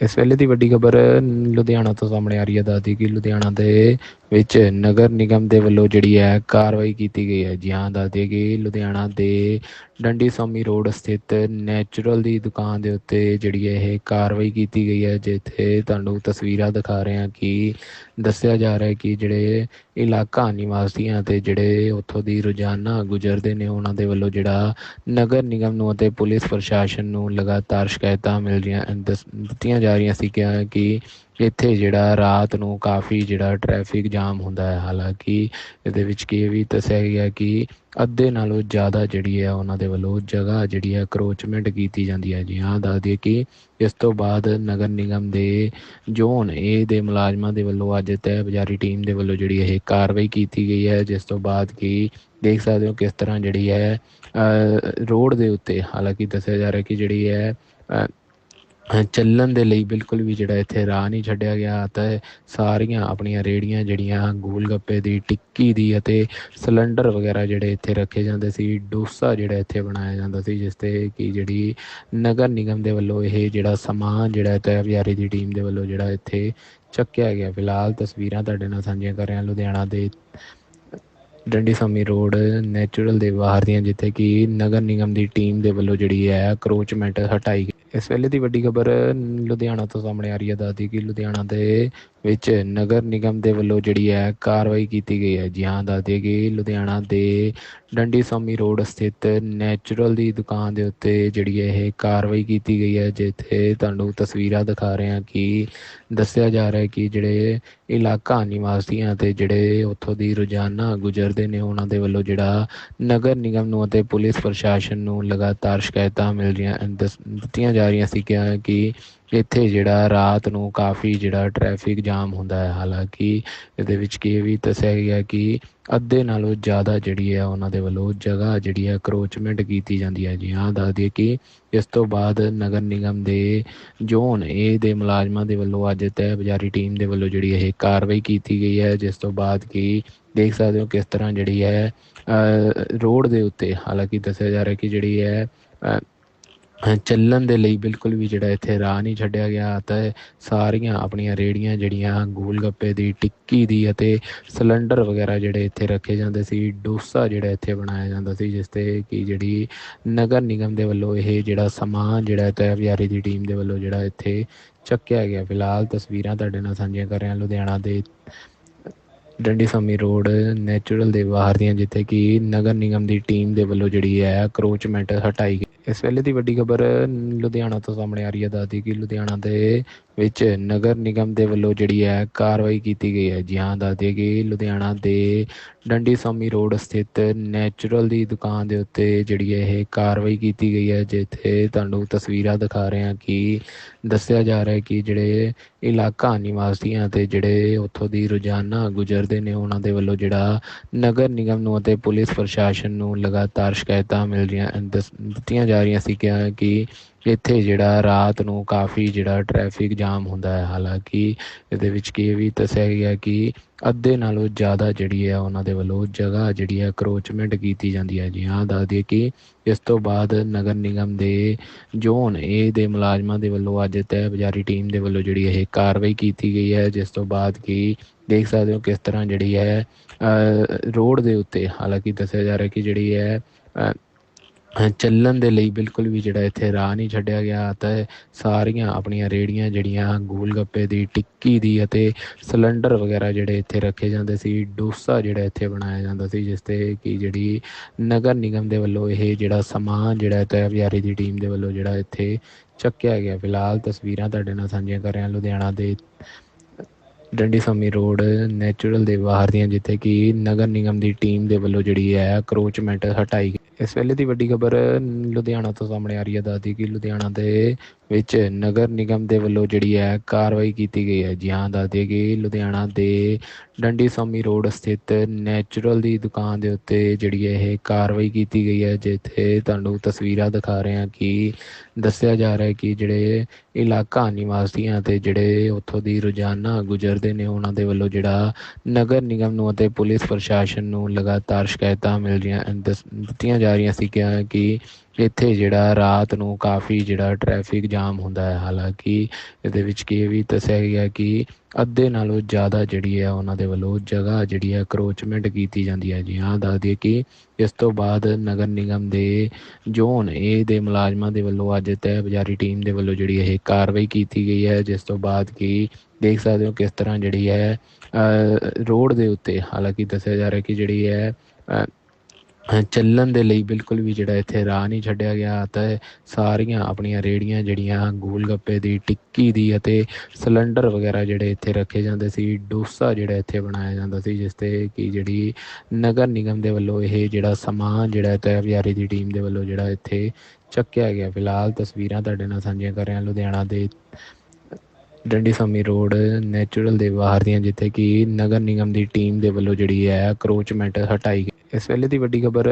ਇਸ ਵੇਲੇ ਦੀ ਵੱਡੀ ਖਬਰ ਲੁਧਿਆਣਾ ਤੋਂ ਸਾਹਮਣੇ ਆ ਰਹੀ ਹੈ, ਦੱਸਦੀ ਕਿ ਲੁਧਿਆਣਾ ਦੇ ਵਿੱਚ ਨਗਰ ਨਿਗਮ ਦੇ ਵੱਲੋਂ ਜਿਹੜੀ ਹੈ ਕਾਰਵਾਈ ਕੀਤੀ ਗਈ ਹੈ। ਜੀ ਹਾਂ ਦੱਸ ਦੱਸਦੀ ਕਿ ਲੁਧਿਆਣਾ ਦੇ ਡੰਡੀ ਸੌਮੀ ਰੋਡ ਸਥਿਤ ਨੈਚੁਰਲ ਦੀ ਦੁਕਾਨ ਦੇ ਉੱਤੇ ਜਿਹੜੀ ਹੈ ਇਹ ਕਾਰਵਾਈ ਕੀਤੀ ਗਈ ਹੈ, ਜਿੱਥੇ ਤੁਹਾਨੂੰ ਤਸਵੀਰਾਂ ਦਿਖਾ ਰਹੇ ਹਾਂ ਕਿ ਦੱਸਿਆ ਜਾ ਰਿਹਾ ਹੈ ਕਿ ਜਿਹੜੇ ਇਲਾਕਾ ਨਿਵਾਸੀਆਂ ਤੇ ਜਿਹੜੇ ਉੱਥੋਂ ਦੀ ਰੋਜ਼ਾਨਾ ਗੁਜ਼ਰਦੇ ਨੇ, ਉਹਨਾਂ ਦੇ ਵੱਲੋਂ ਜਿਹੜਾ ਨਗਰ ਨਿਗਮ ਨੂੰ ਅਤੇ ਪੁਲਿਸ ਪ੍ਰਸ਼ਾਸਨ ਨੂੰ ਲਗਾਤਾਰ ਸ਼ਿਕਾਇਤਾਂ ਮਿਲ ਰਹੀਆਂ, ਦੱਸ- ਦਿੱਤੀਆਂ ਜਾ ਰਹੀਆਂ ਸੀ ਕਿ ਇੱਥੇ ਜਿਹੜਾ ਰਾਤ ਨੂੰ ਕਾਫੀ ਜਿਹੜਾ ਟ੍ਰੈਫਿਕ ਜਾਮ ਹੁੰਦਾ ਹੈ, ਹਾਲਾਂਕਿ ਇਹਦੇ ਵਿੱਚ ਕੀ ਇਹ ਵੀ ਦੱਸਿਆ ਗਿਆ ਕਿ ਅੱਧੇ ਨਾਲੋਂ ਜ਼ਿਆਦਾ ਜਿਹੜੀ ਹੈ ਉਹਨਾਂ ਦੇ ਵੱਲੋਂ ਜਗ੍ਹਾ ਜਿਹੜੀ ਹੈ ਕਰੋਚਮੈਂਟ ਕੀਤੀ ਜਾਂਦੀ ਹੈ। ਜੀ ਹਾਂ, ਦੱਸ ਦਈਏ ਕਿ ਇਸ ਤੋਂ ਬਾਅਦ ਨਗਰ ਨਿਗਮ ਦੇ ਜ਼ੋਨ ਏ ਦੇ ਮੁਲਾਜ਼ਮਾਂ ਦੇ ਵੱਲੋਂ ਅੱਜ ਤਹਿ ਬਜ਼ਾਰੀ ਟੀਮ ਦੇ ਵੱਲੋਂ ਜਿਹੜੀ ਇਹ ਕਾਰਵਾਈ ਕੀਤੀ ਗਈ ਹੈ, ਜਿਸ ਤੋਂ ਬਾਅਦ ਕਿ ਦੇਖ ਸਕਦੇ ਹੋ ਕਿਸ ਤਰ੍ਹਾਂ ਜਿਹੜੀ ਹੈ ਰੋਡ ਦੇ ਉੱਤੇ ਹਾਲਾਂਕਿ ਦੱਸਿਆ ਜਾ ਰਿਹਾ ਕਿ ਜਿਹੜੀ ਹੈ ਚੱਲਣ ਦੇ ਲਈ ਬਿਲਕੁਲ ਵੀ ਜਿਹੜਾ ਇੱਥੇ ਰਾਹ ਨਹੀਂ ਛੱਡਿਆ ਗਿਆ ਤਾਂ ਸਾਰੀਆਂ ਆਪਣੀਆਂ ਰੇੜੀਆਂ ਜਿਹੜੀਆਂ ਗੋਲ ਗੱਪੇ ਦੀ, ਟਿੱਕੀ ਦੀ ਅਤੇ ਸਿਲੰਡਰ ਵਗੈਰਾ ਜਿਹੜੇ ਇੱਥੇ ਰੱਖੇ ਜਾਂਦੇ ਸੀ, ਡੋਸਾ ਜਿਹੜਾ ਇੱਥੇ ਬਣਾਇਆ ਜਾਂਦਾ ਸੀ, ਜਿਸ ਤੇ ਕਿ ਜਿਹੜੀ ਨਗਰ ਨਿਗਮ ਦੇ ਵੱਲੋਂ ਇਹ ਜਿਹੜਾ ਸਮਾਨ ਜਿਹੜਾ ਤੈ ਬਜ਼ਾਰੀ ਦੀ ਟੀਮ ਦੇ ਵੱਲੋਂ ਜਿਹੜਾ ਇੱਥੇ ਚੱਕਿਆ ਗਿਆ। ਫਿਲਹਾਲ ਤਸਵੀਰਾਂ ਤੁਹਾਡੇ ਨਾਲ ਸਾਂਝੀਆਂ ਕਰ ਰਿਹਾ ਲੁਧਿਆਣਾ ਦੇ ਡੰਡੀ ਸਾਮੀ ਰੋਡ ਨੈਚੁਰਲ ਦੇ ਬਾਹਰ ਦੀਆਂ, ਜਿੱਥੇ ਕਿ ਨਗਰ ਨਿਗਮ ਦੀ ਟੀਮ ਦੇ ਵੱਲੋਂ ਜਿਹੜੀ ਹੈ ਕਰੋਚਮੈਂਟ ਹਟਾਈ ਇਸ ਵੇਲੇ ਦੀ ਵੱਡੀ ਖਬਰ ਲੁਧਿਆਣਾ ਤੋਂ ਸਾਹਮਣੇ ਆ ਰਹੀ ਹੈ, ਦੱਸਦੀ ਕਿ ਲੁਧਿਆਣਾ ਦੇ ਵਿੱਚ ਨਗਰ ਨਿਗਮ ਦੇ ਵੱਲੋਂ ਜਿਹੜੀ ਹੈ ਕਾਰਵਾਈ ਕੀਤੀ ਗਈ ਹੈ। ਜੀ ਹਾਂ, ਦੱਸ ਦੱਸਦੀ ਕਿ ਲੁਧਿਆਣਾ ਦੇ ਡੰਡੀ ਸਾਮੀ ਰੋਡ ਸਥਿਤ ਨੈਚੁਰਲ ਦੀ ਦੁਕਾਨ ਦੇ ਉੱਤੇ ਜਿਹੜੀ ਹੈ ਇਹ ਕਾਰਵਾਈ ਕੀਤੀ ਗਈ ਹੈ, ਜਿੱਥੇ ਤੁਹਾਨੂੰ ਤਸਵੀਰਾਂ ਦਿਖਾ ਰਹੇ ਹਾਂ ਕਿ ਦੱਸਿਆ ਜਾ ਰਿਹਾ ਹੈ ਕਿ ਜਿਹੜੇ ਇਲਾਕਾ ਨਿਵਾਸੀਆਂ ਤੇ ਜਿਹੜੇ ਉੱਥੋਂ ਦੀ ਰੋਜ਼ਾਨਾ ਗੁਜ਼ਰਦੇ ਨੇ, ਉਹਨਾਂ ਦੇ ਵੱਲੋਂ ਜਿਹੜਾ ਨਗਰ ਨਿਗਮ ਨੂੰ ਅਤੇ ਪੁਲਿਸ ਪ੍ਰਸ਼ਾਸਨ ਨੂੰ ਲਗਾਤਾਰ ਸ਼ਿਕਾਇਤਾਂ ਮਿਲ ਰਹੀਆਂ, ਦੱਸ- ਦਿੱਤੀਆਂ ਜਾ ਰਹੀਆਂ ਸੀ ਕਿ ਇੱਥੇ ਜਿਹੜਾ ਰਾਤ ਨੂੰ ਕਾਫੀ ਜਿਹੜਾ ਟ੍ਰੈਫਿਕ ਜਾਮ ਹੁੰਦਾ ਹੈ, ਹਾਲਾਂਕਿ ਇਹਦੇ ਵਿੱਚ ਕੀ ਇਹ ਵੀ ਦੱਸਿਆ ਗਿਆ ਕਿ ਅੱਧੇ ਨਾਲੋਂ ਜ਼ਿਆਦਾ ਜਿਹੜੀ ਹੈ ਉਹਨਾਂ ਦੇ ਵੱਲੋਂ ਜਗ੍ਹਾ ਜਿਹੜੀ ਹੈ ਕਰੋਚਮੈਂਟ ਕੀਤੀ ਜਾਂਦੀ ਹੈ। ਜੀ ਹਾਂ, ਦੱਸ ਦਈਏ ਕਿ ਇਸ ਤੋਂ ਬਾਅਦ ਨਗਰ ਨਿਗਮ ਦੇ ਜ਼ੋਨ ਏ ਦੇ ਮੁਲਾਜ਼ਮਾਂ ਦੇ ਵੱਲੋਂ ਅੱਜ ਤਹਿ ਬਜ਼ਾਰੀ ਟੀਮ ਦੇ ਵੱਲੋਂ ਜਿਹੜੀ ਇਹ ਕਾਰਵਾਈ ਕੀਤੀ ਗਈ ਹੈ, ਜਿਸ ਤੋਂ ਬਾਅਦ ਕਿ ਦੇਖ ਸਕਦੇ ਹੋ ਕਿਸ ਤਰ੍ਹਾਂ ਜਿਹੜੀ ਹੈ ਰੋਡ ਦੇ ਉੱਤੇ ਹਾਲਾਂਕਿ ਦੱਸਿਆ ਜਾ ਰਿਹਾ ਕਿ ਜਿਹੜੀ ਹੈ ਚੱਲਣ ਦੇ ਲਈ ਬਿਲਕੁਲ ਵੀ ਜਿਹੜਾ ਇੱਥੇ ਰਾਹ ਨਹੀਂ ਛੱਡਿਆ ਗਿਆ ਤਾਂ ਸਾਰੀਆਂ ਆਪਣੀਆਂ ਰੇੜੀਆਂ ਜਿਹੜੀਆਂ ਗੋਲ ਗੱਪੇ ਦੀ, ਟਿੱਕੀ ਦੀ ਅਤੇ ਸਿਲੰਡਰ ਵਗੈਰਾ ਜਿਹੜੇ ਇੱਥੇ ਰੱਖੇ ਜਾਂਦੇ ਸੀ, ਡੋਸਾ ਜਿਹੜਾ ਇੱਥੇ ਬਣਾਇਆ ਜਾਂਦਾ ਸੀ, ਜਿਸ ਤੇ ਕਿ ਜਿਹੜੀ ਨਗਰ ਨਿਗਮ ਦੇ ਵੱਲੋਂ ਇਹ ਜਿਹੜਾ ਸਮਾਨ ਜਿਹੜਾ ਤੈ ਬਜ਼ਾਰੀ ਦੀ ਟੀਮ ਦੇ ਵੱਲੋਂ ਜਿਹੜਾ ਇੱਥੇ ਚੱਕਿਆ ਗਿਆ। ਫਿਲਹਾਲ ਤਸਵੀਰਾਂ ਤੁਹਾਡੇ ਨਾਲ ਸਾਂਝੀਆਂ ਕਰ ਰਿਹਾ ਲੁਧਿਆਣਾ ਦੇ ਡੰਡੀ ਸਾਮੀ ਰੋਡ ਨੈਚੁਰਲ ਦੇ ਬਾਹਰ ਦੀਆਂ, ਜਿੱਥੇ ਕਿ ਨਗਰ ਨਿਗਮ ਦੀ ਟੀਮ ਦੇ ਵੱਲੋਂ ਜਿਹੜੀ ਹੈ ਕਰੋਚਮੈਂਟ ਹਟਾਈ ਗਈ ਇਸ ਵੇਲੇ ਦੀ ਵੱਡੀ ਖਬਰ ਲੁਧਿਆਣਾ ਤੋਂ ਸਾਹਮਣੇ ਆ ਰਹੀ ਹੈ, ਦੱਸਦੀ ਕਿ ਲੁਧਿਆਣਾ ਦੇ ਵਿੱਚ ਨਗਰ ਨਿਗਮ ਦੇ ਵੱਲੋਂ ਜਿਹੜੀ ਹੈ ਕਾਰਵਾਈ ਕੀਤੀ ਗਈ ਹੈ। ਜੀ ਹਾਂ ਦੱਸਦੀ ਕਿ ਲੁਧਿਆਣਾ ਦੇ ਡੰਡੀ ਸਾਮੀ ਰੋਡ ਸਥਿਤ ਨੈਚੁਰਲ ਦੀ ਦੁਕਾਨ ਦੇ ਉੱਤੇ ਜਿਹੜੀ ਹੈ ਇਹ ਕਾਰਵਾਈ ਕੀਤੀ ਗਈ ਹੈ, ਜਿੱਥੇ ਤੁਹਾਨੂੰ ਤਸਵੀਰਾਂ ਦਿਖਾ ਰਹੇ ਹਾਂ ਕਿ ਦੱਸਿਆ ਜਾ ਰਿਹਾ ਹੈ ਕਿ ਜਿਹੜੇ ਇਲਾਕਾ ਨਿਵਾਸੀਆਂ ਤੇ ਜਿਹੜੇ ਉੱਥੋਂ ਦੀ ਰੋਜ਼ਾਨਾ ਗੁਜ਼ਰਦੇ ਨੇ, ਉਹਨਾਂ ਦੇ ਵੱਲੋਂ ਜਿਹੜਾ ਨਗਰ ਨਿਗਮ ਨੂੰ ਅਤੇ ਪੁਲਿਸ ਪ੍ਰਸ਼ਾਸਨ ਨੂੰ ਲਗਾਤਾਰ ਸ਼ਿਕਾਇਤਾਂ ਮਿਲ ਰਹੀਆਂ, ਦੱਸ- ਦਿੱਤੀਆਂ ਜਾ ਰਹੀਆਂ ਸੀ ਕਿ ਇੱਥੇ ਜਿਹੜਾ ਰਾਤ ਨੂੰ ਕਾਫੀ ਜਿਹੜਾ ਟ੍ਰੈਫਿਕ ਜਾਮ ਹੁੰਦਾ ਹੈ, ਹਾਲਾਂਕਿ ਇਹਦੇ ਵਿੱਚ ਕੀ ਇਹ ਵੀ ਦੱਸਿਆ ਗਿਆ ਕਿ ਅੱਧੇ ਨਾਲੋਂ ਜ਼ਿਆਦਾ ਜਿਹੜੀ ਹੈ ਉਹਨਾਂ ਦੇ ਵੱਲੋਂ ਜਗ੍ਹਾ ਜਿਹੜੀ ਹੈ ਕਰੋਚਮੈਂਟ ਕੀਤੀ ਜਾਂਦੀ ਹੈ। ਜੀ ਹਾਂ, ਦੱਸ ਦਈਏ ਕਿ ਇਸ ਤੋਂ ਬਾਅਦ ਨਗਰ ਨਿਗਮ ਦੇ ਜ਼ੋਨ ਏ ਦੇ ਮੁਲਾਜ਼ਮਾਂ ਦੇ ਵੱਲੋਂ ਅੱਜ ਤਹਿ ਬਜ਼ਾਰੀ ਟੀਮ ਦੇ ਵੱਲੋਂ ਜਿਹੜੀ ਇਹ ਕਾਰਵਾਈ ਕੀਤੀ ਗਈ ਹੈ, ਜਿਸ ਤੋਂ ਬਾਅਦ ਕਿ ਦੇਖ ਸਕਦੇ ਹੋ ਕਿਸ ਤਰ੍ਹਾਂ ਜਿਹੜੀ ਹੈ ਰੋਡ ਦੇ ਉੱਤੇ ਹਾਲਾਂਕਿ ਦੱਸਿਆ ਜਾ ਰਿਹਾ ਕਿ ਜਿਹੜੀ ਹੈ ਚੱਲਣ ਦੇ ਲਈ ਬਿਲਕੁਲ ਵੀ ਜਿਹੜਾ ਇੱਥੇ ਰਾਹ ਨਹੀਂ ਛੱਡਿਆ ਗਿਆ ਤਾਂ ਸਾਰੀਆਂ ਆਪਣੀਆਂ ਰੇੜੀਆਂ ਜਿਹੜੀਆਂ ਗੋਲ ਗੱਪੇ ਦੀ, ਟਿੱਕੀ ਦੀ ਅਤੇ ਸਿਲੰਡਰ ਵਗੈਰਾ ਜਿਹੜੇ ਇੱਥੇ ਰੱਖੇ ਜਾਂਦੇ ਸੀ, ਡੋਸਾ ਜਿਹੜਾ ਇੱਥੇ ਬਣਾਇਆ ਜਾਂਦਾ ਸੀ, ਜਿਸ ਤੇ ਕਿ ਜਿਹੜੀ ਨਗਰ ਨਿਗਮ ਦੇ ਵੱਲੋਂ ਇਹ ਜਿਹੜਾ ਸਮਾਨ ਜਿਹੜਾ ਤੈ ਬਜ਼ਾਰੀ ਦੀ ਟੀਮ ਦੇ ਵੱਲੋਂ ਜਿਹੜਾ ਇੱਥੇ ਚੱਕਿਆ ਗਿਆ। ਫਿਲਹਾਲ ਤਸਵੀਰਾਂ ਤੁਹਾਡੇ ਨਾਲ ਸਾਂਝੀਆਂ ਕਰ ਰਿਹਾ ਲੁਧਿਆਣਾ ਦੇ ਡੰਡੀ ਸਾਮੀ ਰੋਡ ਨੈਚੁਰਲ ਦੇ ਬਾਹਰ ਦੀਆਂ, ਜਿੱਥੇ ਕਿ ਨਗਰ ਨਿਗਮ ਦੀ ਟੀਮ ਦੇ ਵੱਲੋਂ ਜਿਹੜੀ ਹੈ ਕਰੋਚਮੈਂਟ ਹਟਾਈ ਇਸ ਵੇਲੇ ਦੀ ਵੱਡੀ ਖਬਰ ਲੁਧਿਆਣਾ ਤੋਂ ਸਾਹਮਣੇ ਆ ਰਹੀ ਹੈ, ਦੱਸਦੀ ਕਿ ਲੁਧਿਆਣਾ ਦੇ ਵਿੱਚ ਨਗਰ ਨਿਗਮ ਦੇ ਵੱਲੋਂ ਜਿਹੜੀ ਹੈ ਕਾਰਵਾਈ ਕੀਤੀ ਗਈ ਹੈ। ਜੀ ਹਾਂ ਦੱਸ ਦੱਸਦੀ ਕਿ ਲੁਧਿਆਣਾ ਦੇ ਡੰਡੀ ਸਾਮੀ ਰੋਡ ਸਥਿਤ ਨੈਚੁਰਲ ਦੀ ਦੁਕਾਨ ਦੇ ਉੱਤੇ ਜਿਹੜੀ ਹੈ ਇਹ ਕਾਰਵਾਈ ਕੀਤੀ ਗਈ ਹੈ, ਜਿੱਥੇ ਤੁਹਾਨੂੰ ਤਸਵੀਰਾਂ ਦਿਖਾ ਰਹੇ ਹਾਂ ਕਿ ਦੱਸਿਆ ਜਾ ਰਿਹਾ ਹੈ ਕਿ ਜਿਹੜੇ ਇਲਾਕਾ ਨਿਵਾਸੀਆਂ ਤੇ ਜਿਹੜੇ ਉੱਥੋਂ ਦੀ ਰੋਜ਼ਾਨਾ ਗੁਜ਼ਰਦੇ ਨੇ, ਉਹਨਾਂ ਦੇ ਵੱਲੋਂ ਜਿਹੜਾ ਨਗਰ ਨਿਗਮ ਨੂੰ ਅਤੇ ਪੁਲਿਸ ਪ੍ਰਸ਼ਾਸਨ ਨੂੰ ਲਗਾਤਾਰ ਸ਼ਿਕਾਇਤਾਂ ਮਿਲ ਰਹੀਆਂ ਦੱਸ- ਦਿੱਤੀਆਂ ਜਾ ਰਹੀਆਂ ਸੀ ਕਿ ਇੱਥੇ ਜਿਹੜਾ ਰਾਤ ਨੂੰ ਕਾਫੀ ਜਿਹੜਾ ਟ੍ਰੈਫਿਕ ਜਾਮ ਹੁੰਦਾ ਹੈ, ਹਾਲਾਂਕਿ ਇਹਦੇ ਵਿੱਚ ਕੀ ਇਹ ਵੀ ਦੱਸਿਆ ਗਿਆ ਕਿ ਅੱਧੇ ਨਾਲੋਂ ਜ਼ਿਆਦਾ ਜਿਹੜੀ ਹੈ ਉਹਨਾਂ ਦੇ ਵੱਲੋਂ ਜਗ੍ਹਾ ਜਿਹੜੀ ਹੈ ਕਰੋਚਮੈਂਟ ਕੀਤੀ ਜਾਂਦੀ ਹੈ। ਜੀ ਹਾਂ, ਦੱਸ ਦਈਏ ਕਿ ਇਸ ਤੋਂ ਬਾਅਦ ਨਗਰ ਨਿਗਮ ਦੇ ਜ਼ੋਨ ਏ ਦੇ ਮੁਲਾਜ਼ਮਾਂ ਦੇ ਵੱਲੋਂ ਅੱਜ ਤਹਿ ਬਜ਼ਾਰੀ ਟੀਮ ਦੇ ਵੱਲੋਂ ਜਿਹੜੀ ਇਹ ਕਾਰਵਾਈ ਕੀਤੀ ਗਈ ਹੈ, ਜਿਸ ਤੋਂ ਬਾਅਦ ਕਿ ਦੇਖ ਸਕਦੇ ਹੋ ਕਿਸ ਤਰ੍ਹਾਂ ਜਿਹੜੀ ਹੈ ਰੋਡ ਦੇ ਉੱਤੇ ਹਾਲਾਂਕਿ ਦੱਸਿਆ ਜਾ ਰਿਹਾ ਕਿ ਜਿਹੜੀ ਹੈ ਚੱਲਣ ਦੇ ਲਈ ਬਿਲਕੁਲ ਵੀ ਜਿਹੜਾ ਇੱਥੇ ਰਾਹ ਨਹੀਂ ਛੱਡਿਆ ਗਿਆ ਅਤੇ ਸਾਰੀਆਂ ਆਪਣੀਆਂ ਰੇੜੀਆਂ ਜਿਹੜੀਆਂ ਗੋਲ ਗੱਪੇ ਦੀ, ਟਿੱਕੀ ਦੀ ਅਤੇ ਸਿਲੰਡਰ ਵਗੈਰਾ ਜਿਹੜੇ ਇੱਥੇ ਰੱਖੇ ਜਾਂਦੇ ਸੀ, ਡੋਸਾ ਜਿਹੜਾ ਇੱਥੇ ਬਣਾਇਆ ਜਾਂਦਾ ਸੀ, ਜਿਸ ਤੇ ਕਿ ਜਿਹੜੀ ਨਗਰ ਨਿਗਮ ਦੇ ਵੱਲੋਂ ਇਹ ਜਿਹੜਾ ਸਮਾਨ ਜਿਹੜਾ ਤੈ ਵਿਆਰੀ ਦੀ ਟੀਮ ਦੇ ਵੱਲੋਂ ਜਿਹੜਾ ਇੱਥੇ ਚੱਕਿਆ ਗਿਆ। ਫਿਲਹਾਲ ਤਸਵੀਰਾਂ ਤੁਹਾਡੇ ਨਾਲ ਸਾਂਝੀਆਂ ਕਰ ਰਿਹਾ ਲੁਧਿਆਣਾ ਦੇ ਡੰਡੀ ਸਮੀ ਰੋਡ ਨੈਚੁਰਲ ਦੇ ਬਾਹਰ ਦੀਆਂ, ਜਿੱਥੇ ਕਿ ਨਗਰ ਨਿਗਮ ਦੀ ਟੀਮ ਦੇ ਵੱਲੋਂ ਜਿਹੜੀ ਹੈ ਕਰੋਚਮੈਂਟ ਹਟਾਈ ਗਈ। ਇਸ ਵੇਲੇ ਦੀ ਵੱਡੀ ਖਬਰ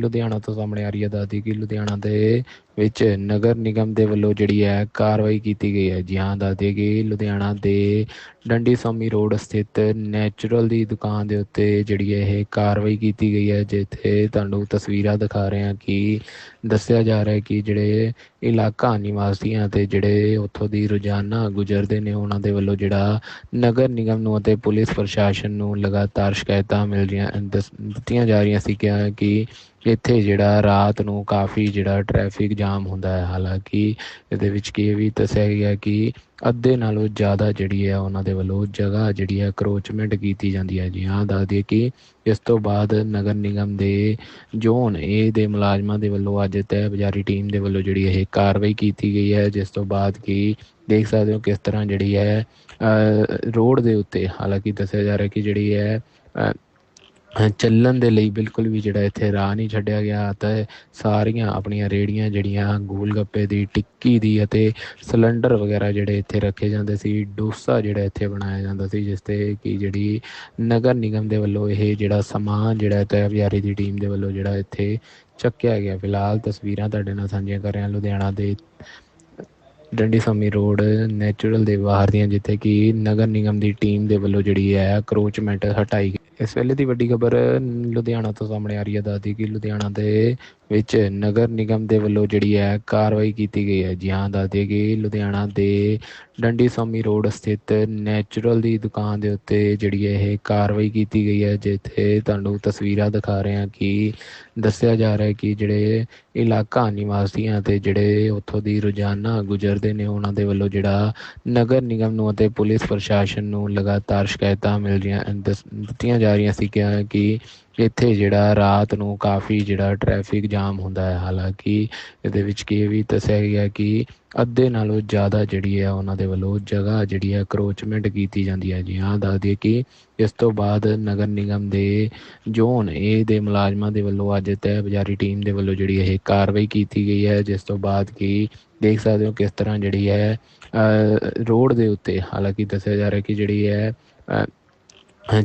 ਲੁਧਿਆਣਾ ਤੋਂ ਸਾਹਮਣੇ ਆ ਰਹੀ ਹੈ ਦਾਦੀ ਕਿ ਲੁਧਿਆਣਾ ਦੇ ਵਿੱਚ ਨਗਰ ਨਿਗਮ ਦੇ ਵੱਲੋਂ ਜਿਹੜੀ ਹੈ ਕਾਰਵਾਈ ਕੀਤੀ ਗਈ ਹੈ। ਜੀ ਹਾਂ ਦਾਦੀ ਕਿ ਲੁਧਿਆਣਾ ਦੇ ਡੰਡੀ ਸਵਾਮੀ ਰੋਡ ਸਥਿਤ ਨੈਚੁਰਲ ਦੀ ਦੁਕਾਨ ਦੇ ਉੱਤੇ ਜਿਹੜੀ ਇਹ ਕਾਰਵਾਈ ਕੀਤੀ ਗਈ ਹੈ, ਜਿੱਥੇ ਤੁਹਾਨੂੰ ਤਸਵੀਰਾਂ ਦਿਖਾ ਰਹੇ ਹਾਂ ਕਿ ਦੱਸਿਆ ਜਾ ਰਿਹਾ ਹੈ ਕਿ ਜਿਹੜੇ ਇਲਾਕਾ ਨਿਵਾਸੀਆਂ ਤੇ ਜਿਹੜੇ ਉੱਥੋਂ ਦੀ ਰੋਜ਼ਾਨਾ ਗੁਜ਼ਰਦੇ ਨੇ, ਉਹਨਾਂ ਦੇ ਵੱਲੋਂ ਜਿਹੜਾ ਨਗਰ ਨਿਗਮ ਨੂੰ ਅਤੇ ਪੁਲਿਸ ਪ੍ਰਸ਼ਾਸਨ ਨੂੰ ਲਗਾਤਾਰ ਸ਼ਿਕਾਇਤਾਂ ਮਿਲ ਰਹੀਆਂ ਦਿੱਤੀਆਂ ਜਾ ਰਹੀਆਂ ਸੀ ਕਿ ਇੱਥੇ ਜਿਹੜਾ ਰਾਤ ਨੂੰ ਕਾਫੀ ਜਿਹੜਾ ਟ੍ਰੈਫਿਕ ਜਾਮ ਹੁੰਦਾ ਹੈ, ਹਾਲਾਂਕਿ ਇਹਦੇ ਵਿੱਚ ਕੀ ਇਹ ਵੀ ਦੱਸਿਆ ਗਿਆ ਕਿ ਅੱਧੇ ਨਾਲੋਂ ਜ਼ਿਆਦਾ ਜਿਹੜੀ ਹੈ ਉਹਨਾਂ ਦੇ ਵੱਲੋਂ ਜਗ੍ਹਾ ਜਿਹੜੀ ਹੈ ਕਰੋਚਮੈਂਟ ਕੀਤੀ ਜਾਂਦੀ ਹੈ। ਜੀ ਹਾਂ, ਦੱਸ ਦਈਏ ਕਿ ਇਸ ਤੋਂ ਬਾਅਦ ਨਗਰ ਨਿਗਮ ਦੇ ਜ਼ੋਨ ਏ ਦੇ ਮੁਲਾਜ਼ਮਾਂ ਦੇ ਵੱਲੋਂ ਅੱਜ ਤਹਿ ਬਜ਼ਾਰੀ ਟੀਮ ਦੇ ਵੱਲੋਂ ਜਿਹੜੀ ਇਹ ਕਾਰਵਾਈ ਕੀਤੀ ਗਈ ਹੈ, ਜਿਸ ਤੋਂ ਬਾਅਦ ਕਿ ਦੇਖ ਸਕਦੇ ਹੋ ਕਿਸ ਤਰ੍ਹਾਂ ਜਿਹੜੀ ਹੈ ਰੋਡ ਦੇ ਉੱਤੇ ਹਾਲਾਂਕਿ ਦੱਸਿਆ ਜਾ ਰਿਹਾ ਕਿ ਜਿਹੜੀ ਹੈ ਚੱਲਣ ਦੇ ਲਈ ਬਿਲਕੁਲ ਵੀ ਜਿਹੜਾ ਇੱਥੇ ਰਾਹ ਨਹੀਂ ਛੱਡਿਆ ਗਿਆ। ਅਤੇ ਸਾਰੀਆਂ ਆਪਣੀਆਂ ਰੇੜੀਆਂ ਜਿਹੜੀਆਂ ਗੋਲ ਗੱਪੇ ਦੀ, ਟਿੱਕੀ ਦੀ ਅਤੇ ਸਿਲੰਡਰ ਵਗੈਰਾ ਜਿਹੜੇ ਇੱਥੇ ਰੱਖੇ ਜਾਂਦੇ ਸੀ, ਡੋਸਾ ਜਿਹੜਾ ਇੱਥੇ ਬਣਾਇਆ ਜਾਂਦਾ ਸੀ, ਜਿਸ ਤੇ ਕਿ ਜਿਹੜੀ ਨਗਰ ਨਿਗਮ ਦੇ ਵੱਲੋਂ ਇਹ ਜਿਹੜਾ ਸਮਾਨ ਜਿਹੜਾ ਤੈ ਵਿਆਰੀ ਦੀ ਟੀਮ ਦੇ ਵੱਲੋਂ ਜਿਹੜਾ ਇੱਥੇ ਚੱਕਿਆ ਗਿਆ। ਫਿਲਹਾਲ ਤਸਵੀਰਾਂ ਤੁਹਾਡੇ ਨਾਲ ਸਾਂਝੀਆਂ ਕਰ ਰਿਹਾ ਲੁਧਿਆਣਾ ਦੇ ਡੰਡੀ ਸਮੀ ਰੋਡ ਨੈਚੁਰਲ ਦੇ ਬਾਹਰ ਦੀਆਂ, ਜਿੱਥੇ ਕਿ ਨਗਰ ਨਿਗਮ ਦੀ ਟੀਮ ਦੇ ਵੱਲੋਂ ਜਿਹੜੀ ਹੈ ਕਰੋਚਮੈਂਟ ਹਟਾਈ ਇਸ ਵੇਲੇ ਦੀ ਵੱਡੀ ਖਬਰ ਲੁਧਿਆਣਾ ਤੋਂ ਸਾਹਮਣੇ ਆ ਰਹੀ ਹੈ ਦਾਦੀ ਕਿ ਲੁਧਿਆਣਾ ਦੇ ਵਿੱਚ ਨਗਰ ਨਿਗਮ ਦੇ ਵੱਲੋਂ ਜਿਹੜੀ ਹੈ ਕਾਰਵਾਈ ਕੀਤੀ ਗਈ ਹੈ। ਜੀ ਹਾਂ, ਦੱਸ ਦੱਸਦੇ ਕਿ ਲੁਧਿਆਣਾ ਦੇ ਡੰਡੀ ਸੌਮੀ ਰੋਡ ਸਥਿਤ ਨੈਚੁਰਲ ਦੀ ਦੁਕਾਨ ਦੇ ਉੱਤੇ ਜਿਹੜੀ ਹੈ ਇਹ ਕਾਰਵਾਈ ਕੀਤੀ ਗਈ ਹੈ, ਜਿੱਥੇ ਤੁਹਾਨੂੰ ਤਸਵੀਰਾਂ ਦਿਖਾ ਰਹੇ ਹਾਂ ਕਿ ਦੱਸਿਆ ਜਾ ਰਿਹਾ ਹੈ ਕਿ ਜਿਹੜੇ ਇਲਾਕਾ ਨਿਵਾਸੀਆਂ ਤੇ ਜਿਹੜੇ ਉੱਥੋਂ ਦੀ ਰੋਜ਼ਾਨਾ ਗੁਜ਼ਰਦੇ ਨੇ, ਉਹਨਾਂ ਦੇ ਵੱਲੋਂ ਜਿਹੜਾ ਨਗਰ ਨਿਗਮ ਨੂੰ ਅਤੇ ਪੁਲਿਸ ਪ੍ਰਸ਼ਾਸਨ ਨੂੰ ਲਗਾਤਾਰ ਸ਼ਿਕਾਇਤਾਂ ਮਿਲ ਰਹੀਆਂ ਦਿੱਤੀਆਂ ਜਾ ਰਹੀਆਂ ਸੀ ਕਿ ਇੱਥੇ ਜਿਹੜਾ ਰਾਤ ਨੂੰ ਕਾਫੀ ਜਿਹੜਾ ਟ੍ਰੈਫਿਕ ਜਾਮ ਹੁੰਦਾ ਹੈ, ਹਾਲਾਂਕਿ ਇਹਦੇ ਵਿੱਚ ਕੀ ਇਹ ਵੀ ਦੱਸਿਆ ਗਿਆ ਕਿ ਅੱਧੇ ਨਾਲੋਂ ਜ਼ਿਆਦਾ ਜਿਹੜੀ ਹੈ ਉਹਨਾਂ ਦੇ ਵੱਲੋਂ ਜਗ੍ਹਾ ਜਿਹੜੀ ਹੈ ਕਰੋਚਮੈਂਟ ਕੀਤੀ ਜਾਂਦੀ ਹੈ। ਜੀ ਹਾਂ, ਦੱਸ ਦਈਏ ਕਿ ਇਸ ਤੋਂ ਬਾਅਦ ਨਗਰ ਨਿਗਮ ਦੇ ਜ਼ੋਨ ਏ ਦੇ ਮੁਲਾਜ਼ਮਾਂ ਦੇ ਵੱਲੋਂ ਅੱਜ ਤੈਅ ਬਜ਼ਾਰੀ ਟੀਮ ਦੇ ਵੱਲੋਂ ਜਿਹੜੀ ਇਹ ਕਾਰਵਾਈ ਕੀਤੀ ਗਈ ਹੈ, ਜਿਸ ਤੋਂ ਬਾਅਦ ਕਿ ਦੇਖ ਸਕਦੇ ਹੋ ਕਿਸ ਤਰ੍ਹਾਂ ਜਿਹੜੀ ਹੈ ਰੋਡ ਦੇ ਉੱਤੇ ਹਾਲਾਂਕਿ ਦੱਸਿਆ ਜਾ ਰਿਹਾ ਕਿ ਜਿਹੜੀ ਹੈ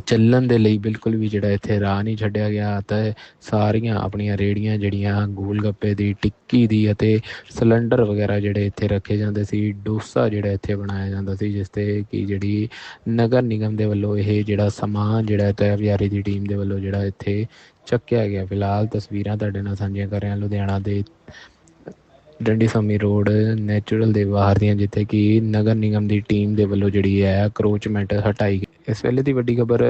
ਚੱਲਣ ਦੇ ਲਈ ਬਿਲਕੁਲ ਵੀ ਜਿਹੜਾ ਇੱਥੇ ਰਾਹ ਨਹੀਂ ਛੱਡਿਆ ਗਿਆ ਅਤੇ ਸਾਰੀਆਂ ਆਪਣੀਆਂ ਰੇੜੀਆਂ ਜਿਹੜੀਆਂ ਗੋਲ ਗੱਪੇ ਦੀ, ਟਿੱਕੀ ਦੀ ਅਤੇ ਸਿਲੰਡਰ ਵਗੈਰਾ ਜਿਹੜੇ ਇੱਥੇ ਰੱਖੇ ਜਾਂਦੇ ਸੀ, ਡੋਸਾ ਜਿਹੜਾ ਇੱਥੇ ਬਣਾਇਆ ਜਾਂਦਾ ਸੀ, ਜਿਸ ਤੇ ਕਿ ਜਿਹੜੀ ਨਗਰ ਨਿਗਮ ਦੇ ਵੱਲੋਂ ਇਹ ਜਿਹੜਾ ਸਮਾਨ ਜਿਹੜਾ ਤੈ ਵਿਆਰੀ ਦੀ ਟੀਮ ਦੇ ਵੱਲੋਂ ਜਿਹੜਾ ਇੱਥੇ ਚੱਕਿਆ ਗਿਆ। ਫਿਲਹਾਲ ਤਸਵੀਰਾਂ ਤੁਹਾਡੇ ਨਾਲ ਸਾਂਝੀਆਂ ਕਰ ਰਿਹਾ ਲੁਧਿਆਣਾ ਦੇ ਡੰਡੀ ਸਮੀ ਰੋਡ, ਨੈਚੁਰਲ ਦੇ ਬਾਹਰ ਦੀਆਂ, ਜਿੱਥੇ ਕਿ ਨਗਰ ਨਿਗਮ ਦੀ ਟੀਮ ਦੇ ਵੱਲੋਂ ਜਿਹੜੀ ਹੈ ਕਰੋਚਮੈਂਟ ਹਟਾਈ ਗਈ। ਇਸ ਵੇਲੇ ਦੀ ਵੱਡੀ ਖਬਰ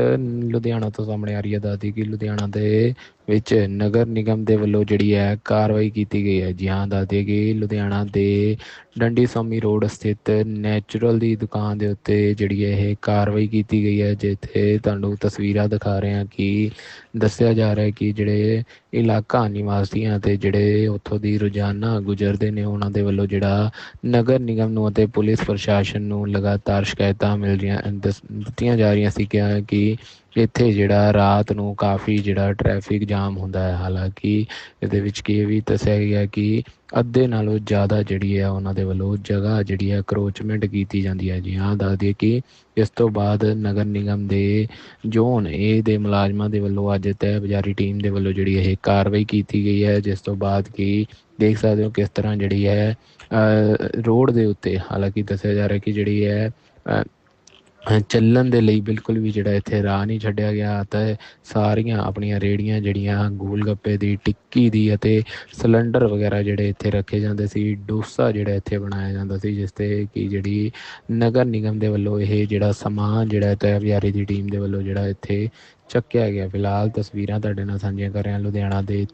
ਲੁਧਿਆਣਾ ਤੋਂ ਸਾਹਮਣੇ ਆ ਰਹੀ ਹੈ, ਦੱਸਦੀ ਕਿ ਲੁਧਿਆਣਾ ਦੇ ਵਿੱਚ ਨਗਰ ਨਿਗਮ ਦੇ ਵੱਲੋਂ ਜਿਹੜੀ ਹੈ ਕਾਰਵਾਈ ਕੀਤੀ ਗਈ ਹੈ। ਜੀ ਹਾਂ ਦੱਸ ਦੱਸਦੇ ਕਿ ਲੁਧਿਆਣਾ ਦੇ ਡੰਡੀ ਸੌਮੀ ਰੋਡ ਸਥਿਤ ਨੈਚੁਰਲ ਦੀ ਦੁਕਾਨ ਦੇ ਉੱਤੇ ਜਿਹੜੀ ਹੈ ਇਹ ਕਾਰਵਾਈ ਕੀਤੀ ਗਈ ਹੈ, ਜਿੱਥੇ ਤੁਹਾਨੂੰ ਤਸਵੀਰਾਂ ਦਿਖਾ ਰਹੇ ਹਾਂ ਕਿ ਦੱਸਿਆ ਜਾ ਰਿਹਾ ਹੈ ਕਿ ਜਿਹੜੇ ਇਲਾਕਾ ਨਿਵਾਸੀਆਂ ਤੇ ਜਿਹੜੇ ਉੱਥੋਂ ਦੀ ਰੋਜ਼ਾਨਾ ਗੁਜ਼ਰਦੇ ਨੇ, ਉਹਨਾਂ ਦੇ ਵੱਲੋਂ ਜਿਹੜਾ ਨਗਰ ਨਿਗਮ ਨੂੰ ਅਤੇ ਪੁਲਿਸ ਪ੍ਰਸ਼ਾਸਨ ਨੂੰ ਲਗਾਤਾਰ ਸ਼ਿਕਾਇਤਾਂ ਮਿਲ ਰਹੀਆਂ ਦਿੱਤੀਆਂ ਜਾ ਰਹੀਆਂ ਸੀ ਕਿ ਇੱਥੇ ਜਿਹੜਾ ਰਾਤ ਨੂੰ ਕਾਫੀ ਜਿਹੜਾ ਟ੍ਰੈਫਿਕ ਜਾਮ ਹੁੰਦਾ ਹੈ, ਹਾਲਾਂਕਿ ਇਹਦੇ ਵਿੱਚ ਕੀ ਇਹ ਵੀ ਦੱਸਿਆ ਗਿਆ ਕਿ ਅੱਧੇ ਨਾਲੋਂ ਜ਼ਿਆਦਾ ਜਿਹੜੀ ਹੈ ਉਹਨਾਂ ਦੇ ਵੱਲੋਂ ਜਗ੍ਹਾ ਜਿਹੜੀ ਹੈ ਕਰੋਚਮੈਂਟ ਕੀਤੀ ਜਾਂਦੀ ਹੈ। ਜੀ ਹਾਂ, ਦੱਸ ਦਈਏ ਕਿ ਇਸ ਤੋਂ ਬਾਅਦ ਨਗਰ ਨਿਗਮ ਦੇ ਜ਼ੋਨ ਏ ਦੇ ਮੁਲਾਜ਼ਮਾਂ ਦੇ ਵੱਲੋਂ ਅੱਜ ਤਹਿ ਬਜ਼ਾਰੀ ਟੀਮ ਦੇ ਵੱਲੋਂ ਜਿਹੜੀ ਇਹ ਕਾਰਵਾਈ ਕੀਤੀ ਗਈ ਹੈ, ਜਿਸ ਤੋਂ ਬਾਅਦ ਕਿ ਦੇਖ ਸਕਦੇ ਹੋ ਕਿਸ ਤਰ੍ਹਾਂ ਜਿਹੜੀ ਹੈ ਰੋਡ ਦੇ ਉੱਤੇ ਹਾਲਾਂਕਿ ਦੱਸਿਆ ਜਾ ਰਿਹਾ ਕਿ ਜਿਹੜੀ ਹੈ ਚੱਲਣ ਦੇ ਲਈ ਬਿਲਕੁਲ ਵੀ ਜਿਹੜਾ ਇੱਥੇ ਰਾਹ ਨਹੀਂ ਛੱਡਿਆ ਗਿਆ ਅਤੇ ਸਾਰੀਆਂ ਆਪਣੀਆਂ ਰੇਹੜੀਆਂ ਜਿਹੜੀਆਂ ਗੋਲ ਗੱਪੇ ਦੀ, ਟਿੱਕੀ ਦੀ ਅਤੇ ਸਿਲੰਡਰ ਵਗੈਰਾ ਜਿਹੜੇ ਇੱਥੇ ਰੱਖੇ ਜਾਂਦੇ ਸੀ, ਡੋਸਾ ਜਿਹੜਾ ਇੱਥੇ ਬਣਾਇਆ ਜਾਂਦਾ ਸੀ, ਜਿਸ ਤੇ ਕਿ ਜਿਹੜੀ ਨਗਰ ਨਿਗਮ ਦੇ ਵੱਲੋਂ ਇਹ ਜਿਹੜਾ ਸਮਾਨ ਜਿਹੜਾ ਹੈ, ਤਹਿ ਬਜ਼ਾਰੀ ਦੀ ਟੀਮ ਦੇ ਵੱਲੋਂ ਜਿਹੜਾ ਇੱਥੇ ਚੱਕਿਆ ਗਿਆ। ਫਿਲਹਾਲ ਤਸਵੀਰਾਂ ਤੁਹਾਡੇ ਨਾਲ ਸਾਂਝੀਆਂ ਕਰ ਰਿਹਾ ਲੁਧਿਆਣਾ ਦੇ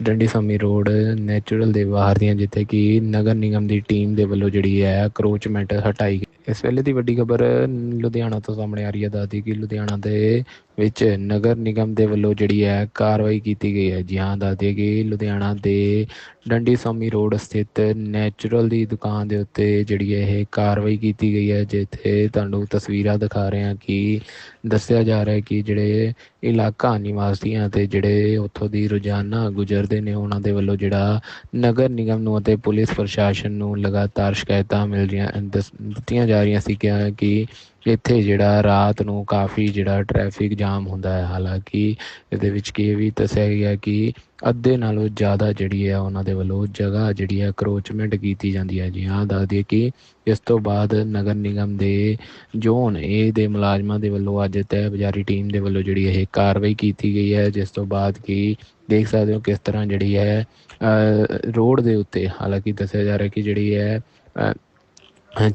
ਡੰਡੀ ਸਾਮੀ ਰੋਡ ਨੈਚੁਰਲ ਦੇ ਬਾਹਰ ਦੀਆਂ, ਜਿੱਥੇ ਕਿ ਨਗਰ ਨਿਗਮ ਦੀ ਟੀਮ ਦੇ ਵੱਲੋਂ ਜਿਹੜੀ ਹੈ ਕਰੋਚਮੈਂਟ ਹਟਾਈ ਇਸ ਵੇਲੇ ਦੀ ਵੱਡੀ ਖਬਰ ਲੁਧਿਆਣਾ ਤੋਂ ਸਾਹਮਣੇ ਆ ਰਹੀ ਹੈ, ਦੱਸਦੀ ਕਿ ਲੁਧਿਆਣਾ ਦੇ ਵਿੱਚ ਨਗਰ ਨਿਗਮ ਦੇ ਵੱਲੋਂ ਜਿਹੜੀ ਹੈ ਕਾਰਵਾਈ ਕੀਤੀ ਗਈ ਹੈ। ਜੀ ਹਾਂ, ਦੱਸ ਦੱਸਦੀ ਕਿ ਲੁਧਿਆਣਾ ਦੇ ਡੰਡੀ ਸਾਮੀ ਰੋਡ ਸਥਿਤ ਨੈਚੁਰਲ ਦੀ ਦੁਕਾਨ ਦੇ ਉੱਤੇ ਜਿਹੜੀ ਹੈ ਇਹ ਕਾਰਵਾਈ ਕੀਤੀ ਗਈ ਹੈ, ਜਿੱਥੇ ਤੁਹਾਨੂੰ ਤਸਵੀਰਾਂ ਦਿਖਾ ਰਹੇ ਹਾਂ ਕਿ ਦੱਸਿਆ ਜਾ ਰਿਹਾ ਹੈ ਕਿ ਜਿਹੜੇ ਇਲਾਕਾ ਨਿਵਾਸੀਆਂ ਤੇ ਜਿਹੜੇ ਉੱਥੋਂ ਦੀ ਰੋਜ਼ਾਨਾ ਗੁਜ਼ਰਦੇ ਨੇ, ਉਹਨਾਂ ਦੇ ਵੱਲੋਂ ਜਿਹੜਾ ਨਗਰ ਨਿਗਮ ਨੂੰ ਅਤੇ ਪੁਲਿਸ ਪ੍ਰਸ਼ਾਸਨ ਨੂੰ ਲਗਾਤਾਰ ਸ਼ਿਕਾਇਤਾਂ ਮਿਲ ਰਹੀਆਂ, ਦੱਸ- ਦਿੱਤੀਆਂ ਜਾ ਰਹੀਆਂ ਸੀ ਕਿ ਇੱਥੇ ਜਿਹੜਾ ਰਾਤ ਨੂੰ ਕਾਫੀ ਜਿਹੜਾ ਟ੍ਰੈਫਿਕ ਜਾਮ ਹੁੰਦਾ ਹੈ, ਹਾਲਾਂਕਿ ਇਹਦੇ ਵਿੱਚ ਕੀ ਇਹ ਵੀ ਦੱਸਿਆ ਗਿਆ ਕਿ ਅੱਧੇ ਨਾਲੋਂ ਜ਼ਿਆਦਾ ਜਿਹੜੀ ਹੈ ਉਹਨਾਂ ਦੇ ਵੱਲੋਂ ਜਗ੍ਹਾ ਜਿਹੜੀ ਹੈ ਕਰੋਚਮੈਂਟ ਕੀਤੀ ਜਾਂਦੀ ਹੈ। ਜੀ ਹਾਂ, ਦੱਸ ਦਈਏ ਕਿ ਇਸ ਤੋਂ ਬਾਅਦ ਨਗਰ ਨਿਗਮ ਦੇ ਜ਼ੋਨ ਏ ਦੇ ਮੁਲਾਜ਼ਮਾਂ ਦੇ ਵੱਲੋਂ ਅੱਜ ਤਹਿ ਬਜ਼ਾਰੀ ਟੀਮ ਦੇ ਵੱਲੋਂ ਜਿਹੜੀ ਇਹ ਕਾਰਵਾਈ ਕੀਤੀ ਗਈ ਹੈ, ਜਿਸ ਤੋਂ ਬਾਅਦ ਕਿ ਦੇਖ ਸਕਦੇ ਹੋ ਕਿਸ ਤਰ੍ਹਾਂ ਜਿਹੜੀ ਹੈ ਰੋਡ ਦੇ ਉੱਤੇ ਹਾਲਾਂਕਿ ਦੱਸਿਆ ਜਾ ਰਿਹਾ ਕਿ ਜਿਹੜੀ ਹੈ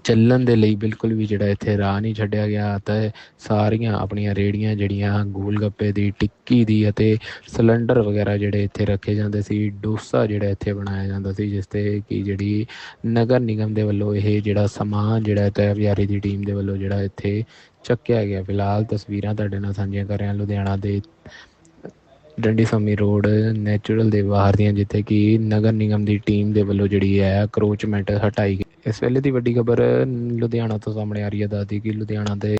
ਚੱਲਣ ਦੇ ਲਈ ਬਿਲਕੁਲ ਵੀ ਜਿਹੜਾ ਇੱਥੇ ਰਾਹ ਨਹੀਂ ਛੱਡਿਆ ਗਿਆ ਅਤੇ ਸਾਰੀਆਂ ਆਪਣੀਆਂ ਰੇਹੜੀਆਂ ਜਿਹੜੀਆਂ ਗੋਲ ਗੱਪੇ ਦੀ, ਟਿੱਕੀ ਦੀ ਅਤੇ ਸਿਲੰਡਰ ਵਗੈਰਾ ਜਿਹੜੇ ਇੱਥੇ ਰੱਖੇ ਜਾਂਦੇ ਸੀ, ਡੋਸਾ ਜਿਹੜਾ ਇੱਥੇ ਬਣਾਇਆ ਜਾਂਦਾ ਸੀ, ਜਿਸ ਤੇ ਕਿ ਜਿਹੜੀ ਨਗਰ ਨਿਗਮ ਦੇ ਵੱਲੋਂ ਇਹ ਜਿਹੜਾ ਸਮਾਨ ਜਿਹੜਾ ਹੈ, ਤਹਿ ਬਜ਼ਾਰੀ ਦੀ ਟੀਮ ਦੇ ਵੱਲੋਂ ਜਿਹੜਾ ਇੱਥੇ ਚੱਕਿਆ ਗਿਆ। ਫਿਲਹਾਲ ਤਸਵੀਰਾਂ ਤੁਹਾਡੇ ਨਾਲ ਸਾਂਝੀਆਂ ਕਰ ਰਿਹਾ ਲੁਧਿਆਣਾ ਦੇ ਡੰਡੀ ਸਾਮੀ ਰੋਡ ਨੈਚੁਰਲ ਦੇ ਬਾਹਰ ਦੀਆਂ, ਜਿੱਥੇ ਕਿ ਨਗਰ ਨਿਗਮ ਦੀ ਟੀਮ ਦੇ ਵੱਲੋਂ ਜਿਹੜੀ ਹੈ ਕਰੋਚਮੈਂਟ ਹਟਾਈ ਇਸ ਵੇਲੇ ਦੀ ਵੱਡੀ ਖਬਰ ਲੁਧਿਆਣਾ ਤੋਂ ਸਾਹਮਣੇ ਆ ਰਹੀ ਹੈ, ਦੱਸਦੀ ਕਿ ਲੁਧਿਆਣਾ ਦੇ